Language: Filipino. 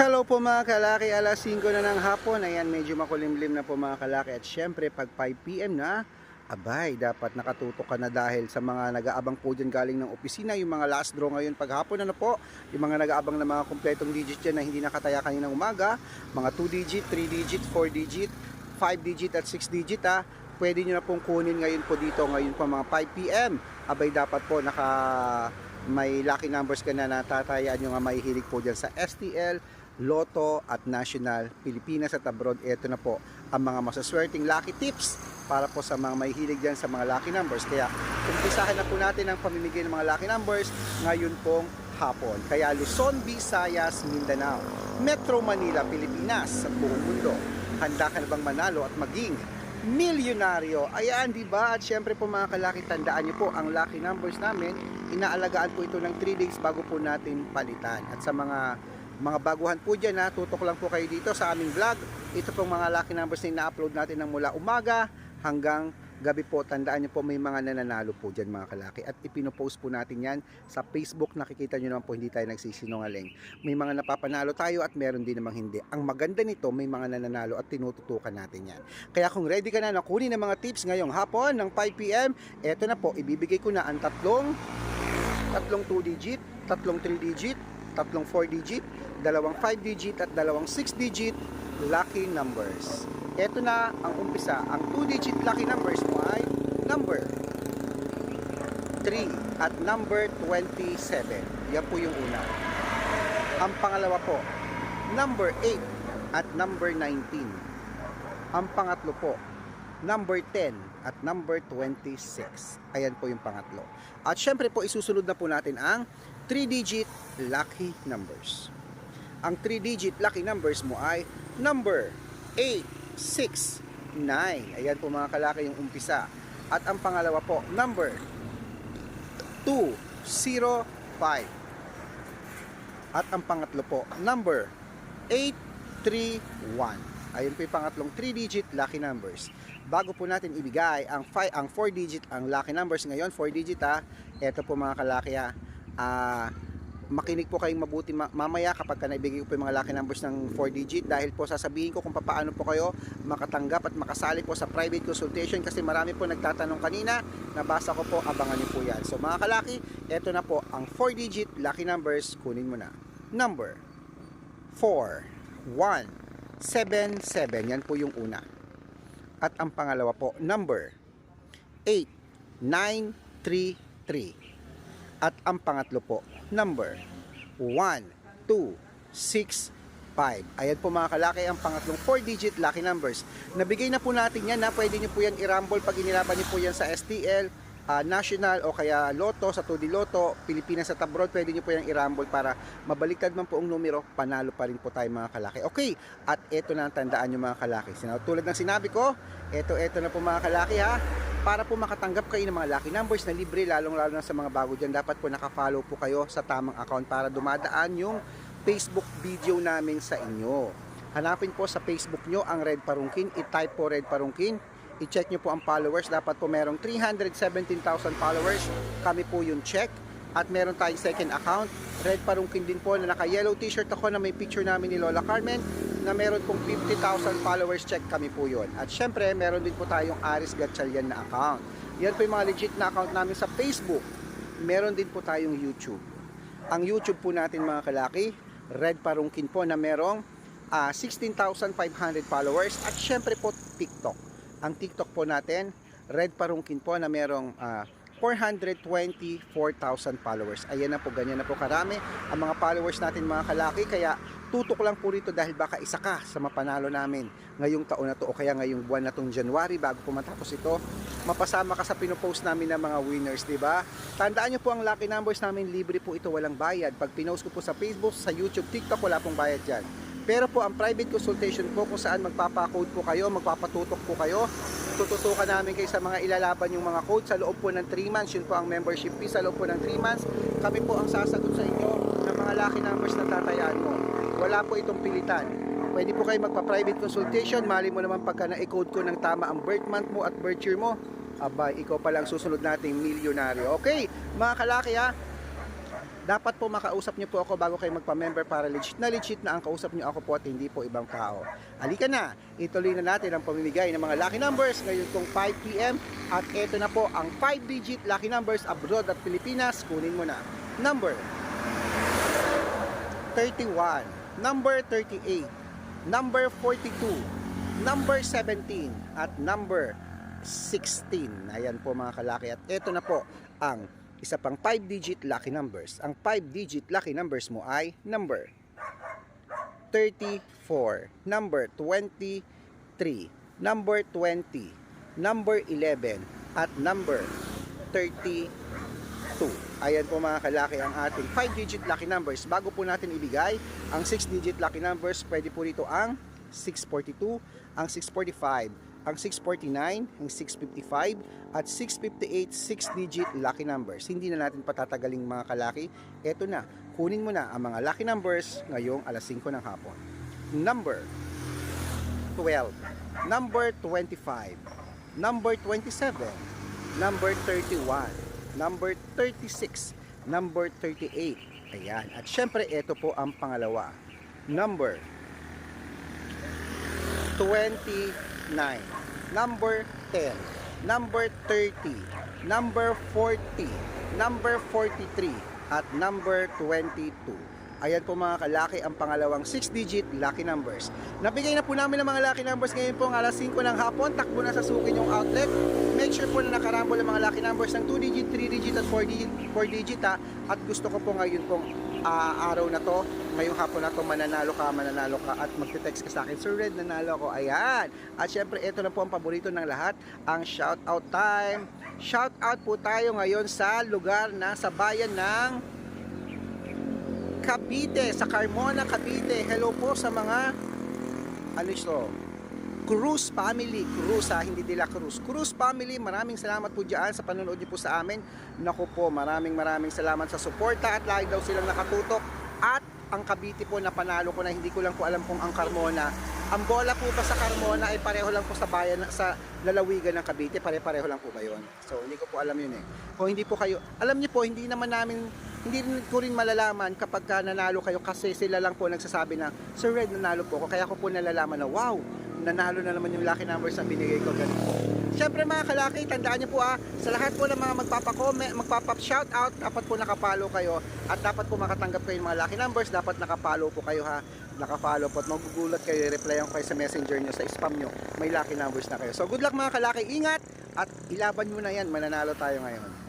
Hello po mga kalaki, alas 5 na ng hapon. Ayan, medyo makulimlim na po mga kalaki. At syempre, pag 5pm na, abay, dapat nakatutok ka na dahil sa mga nag-aabang po dyan galing ng opisina, yung mga last draw ngayon pag hapon, ano po, yung mga nag-aabang na mga kumpletong digit dyan na hindi nakataya kaninang umaga, mga 2 digit, 3 digit, 4 digit, 5 digit at 6 digit ha, pwede nyo na pong kunin ngayon po dito, ngayon po mga 5pm. Abay, dapat po naka may lucky numbers ka na natatayaan nyo nga mahihilig po dyan sa STL, Lotto at National Pilipinas at abroad. Ito na po ang mga masaswerteng lucky tips para po sa mga mahihilig dyan sa mga lucky numbers. Kaya umpisahan na po natin ang pamimigay ng mga lucky numbers ngayon pong hapon. Kaya Luzon, Visayas, Mindanao, Metro Manila, Pilipinas at buong mundo. Handa ka na bang manalo at maging milyonaryo. Ayan, di ba? At syempre po mga kalaki, tandaan niyo po, ang lucky numbers namin, inaalagaan po ito ng 3 days bago po natin palitan. At sa mga mga baguhan po dyan, ha, tutok lang po kayo dito sa aming vlog. Ito pong mga lucky numbers na ina-upload natin ng mula umaga hanggang gabi po. Tandaan niyo po, may mga nananalo po dyan mga kalaki. At ipinopost po natin yan sa Facebook. Nakikita niyo naman po, hindi tayo nagsisinungaling. May mga napapanalo tayo at meron din namang hindi. Ang maganda nito, may mga nananalo at tinututukan natin yan. Kaya kung ready ka na na kunin ang mga tips ngayong hapon ng 5pm, eto na po, ibibigay ko na ang tatlong tatlong 2 digit, tatlong 3 digit, tatlong 4 digit, dalawang 5 digit at dalawang 6 digit lucky numbers. Ito na ang umpisa. Ang 2 digit lucky numbers mo ay number 3 at number 27. Yan po yung una. Ang pangalawa po, number 8 at number 19. Ang pangatlo po, number 10 at number 26. Ayan po yung pangatlo. At syempre po isusunod na po natin ang 3-digit lucky numbers. Ang 3-digit lucky numbers mo ay number 8, 6, 9. Ayan po mga kalaki yung umpisa. At ang pangalawa po, number 2, 0, 5. At ang pangatlo po, number 8, 3, 1. Ayun po yung pangatlong 3-digit lucky numbers. Bago po natin ibigay ang 5 ang 4-digit ang lucky numbers ngayon, 4-digit ha. Ito po mga kalaki ha. Ah, makinig po kayong mabuti ma- mamaya kapag ka naibigay ko po yung mga lucky numbers ng 4-digit dahil po sasabihin ko kung paano po kayo makatanggap at makasali po sa private consultation kasi marami po nagtatanong kanina nabasa ko po abangan niyo po yan so mga kalaki eto na po ang 4-digit lucky numbers kunin mo na number 4 1 7 7 yan po yung una. At ang pangalawa po number 8 9 3 3 at ang pangatlo po, number 1, 2, 6, 5. Ayan po mga kalaki ang pangatlong 4-digit lucky numbers. Nabigay na po natin yan na pwede nyo po yan i-rumble pag inilaban nyo po yan sa STL, ah, National o kaya Lotto, sa 2D Lotto, Pilipinas at abroad, pwede nyo po yan i-rumble para mabaliktad man po ang numero, panalo pa rin po tayo mga kalaki. Okay, at eto na ang tandaan nyo mga kalaki. Sina- Tulad ng sinabi ko, eto eto na po mga kalaki ha, para po makatanggap kayo ng mga lucky numbers na libre, lalong-lalo na sa mga bago dyan, dapat po nakafollow po kayo sa tamang account para dumadaan yung Facebook video namin sa inyo. Hanapin po sa Facebook nyo ang Red Parungkin, i-type po Red Parungkin, i-check nyo po ang followers, dapat po merong 317,000 followers, kami po yung check, at meron tayong second account, Red Parungkin din po na naka-yellow t-shirt ako na may picture namin ni Lola Carmen, na meron pong 50,000 followers check kami po yun. At syempre, meron din po tayong Aris Gatchalian na account. Yan po yung mga legit na account namin sa Facebook. Meron din po tayong YouTube. Ang YouTube po natin mga kalaki, Red Parungkin po na merong ah, 16,500 followers. At syempre po TikTok. Ang TikTok po natin, Red Parungkin po na merong ah, 424,000 followers. Ayan na po, ganyan na po karami ang mga followers natin mga kalaki. Kaya tutok lang po rito dahil baka isa ka sa mapanalo namin ngayong taon na to o kaya ngayong buwan na tong January bago po matapos ito. Mapasama ka sa pinopost namin ng mga winners, di ba? Tandaan nyo po ang lucky numbers namin, libre po ito, walang bayad. Pag pinost ko po sa Facebook, sa YouTube, TikTok, wala pong bayad dyan. Pero po ang private consultation po kung saan magpapa-code po kayo, magpapatutok po kayo, tututukan namin kayo sa mga ilalaban yung mga code sa loob po ng 3 months. Yun po ang membership fee sa loob po ng 3 months. Kami po ang sasagot sa inyo ng mga lucky numbers na tatayaan mo. Wala po itong pilitan. Pwede po kayo magpa-private consultation. Mali mo naman pagka na-code ko ng tama ang birth month mo at birth year mo. Abay, ikaw pa lang susunod nating milyonaryo. Okay, mga kalaki ha, dapat po makausap niyo po ako bago kayo magpa-member para legit na legit na ang kausap niyo ako po at hindi po ibang tao. Halika na, ituloy na natin ang pamimigay ng mga lucky numbers ngayon kong 5pm at ito na po ang 5-digit lucky numbers abroad at Pilipinas. Kunin mo na. Number 31, number 38, number 42, number 17, at number 16. Ayan po mga kalaki. At ito na po ang isa pang 5-digit lucky numbers. Ang 5-digit lucky numbers mo ay number 34, number 23, number 20, number 11, at number 32. Ayan po mga kalaki ang ating 5-digit lucky numbers. Bago po natin ibigay ang 6-digit lucky numbers, pwede po rito ang 642, ang 645, ang 649, ang 655, at 658 6-digit lucky numbers. Hindi na natin patatagaling mga kalaki. Eto na, kunin mo na ang mga lucky numbers ngayong alas 5 ng hapon. Number 12, number 25, number 27, number 31, number 36, number 38. Ayan. At syempre, ito po ang pangalawa. Number 29, number 10, number 30, number 40, number 43, at number 22. Ayan po mga kalaki ang pangalawang 6-digit lucky numbers. Nabigay na po namin ang mga lucky numbers ngayon po ang alas 5 ng hapon. Takbo na sa sukin yung outlet. Make sure po na nakarambol ang mga lucky numbers ng 2-digit, 3-digit at 4-digit, 4-digit ha. At gusto ko po ngayon pong ah, araw na to, ngayong hapon na to, mananalo ka, mananalo ka at magte-text ka sa akin, Sir Red, nanalo ako. Ayan. At syempre, ito na po ang paborito ng lahat, ang shout out time. Shout out po tayo ngayon sa lugar na sa bayan ng Cavite, sa Carmona, Cavite. Hello po sa mga ano ito? Cruz family, Cruz ha, hindi nila Cruz. Cruz family, maraming salamat po dyan sa panonood niyo po sa amin. Naku po, maraming maraming salamat sa suporta at lagi daw silang nakatutok. At ang Cavite po na panalo ko na hindi ko lang po alam kung ang Carmona. Ang bola po ba sa Carmona ay pareho lang po sa bayan sa lalawigan ng Cavite, pare-pareho lang po ba yun? So hindi ko po alam yun eh. Kung hindi po kayo, alam niyo po hindi naman namin hindi rin ko rin malalaman kapag ka nanalo kayo kasi sila lang po nagsasabi na Sir Red nanalo po ako kaya ko po nalalaman na wow nanalo na naman yung lucky numbers na binigay ko ganito. Siyempre mga kalaki, tandaan niyo po ah, sa lahat po ng mga magpapakome, magpapa-shoutout, dapat po nakapalo kayo at dapat po makatanggap kayo ng mga lucky numbers, dapat nakapalo po kayo ha, nakapalo po at magugulat kayo, replyan kayo sa messenger nyo, sa spam nyo, may lucky numbers na kayo. So good luck mga kalaki, ingat at ilaban mo na yan, mananalo tayo ngayon.